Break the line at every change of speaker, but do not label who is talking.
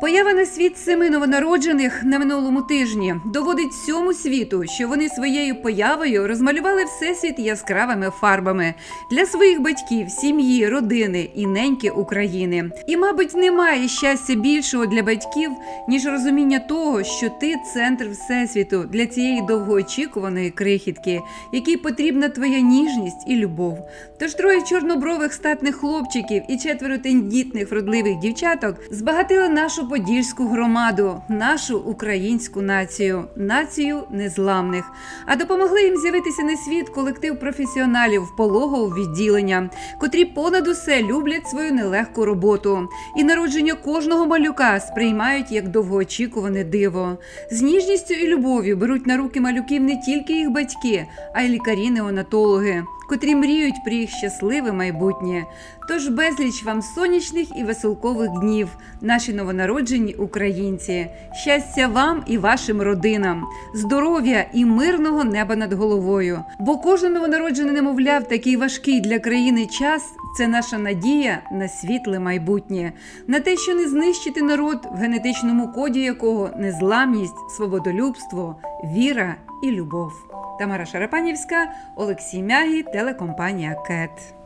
Поява на світ семи новонароджених на минулому тижні доводить всьому світу, що вони своєю появою розмалювали всесвіт яскравими фарбами для своїх батьків, сім'ї, родини і неньки України. І, мабуть, немає щастя більшого для батьків, ніж розуміння того, що ти центр всесвіту для цієї довгоочікуваної крихітки, якій потрібна твоя ніжність і любов. Тож троє чорнобрових статних хлопчиків і четверо тендітних вродливих дівчаток збагатили нашу подільську громаду, нашу українську націю, націю незламних. А допомогли їм з'явитися на світ колектив професіоналів пологового відділення, котрі понад усе люблять свою нелегку роботу. І народження кожного малюка сприймають як довгоочікуване диво. З ніжністю і любов'ю беруть на руки малюків не тільки їх батьки, а й лікарі-неонатологи, котрі мріють про їх щасливе майбутнє. Тож безліч вам сонячних і веселкових днів, наші новонароджені українці. Щастя вам і вашим родинам, здоров'я і мирного неба над головою. Бо кожне новонароджене немовля в такий важкий для країни час це наша надія на світле майбутнє, на те, що не знищити народ, в генетичному коді якого незламність, свободолюбство, віра і любов. Тамара Шарапанівська, Олексій Мягі, телекомпанія КЕТ.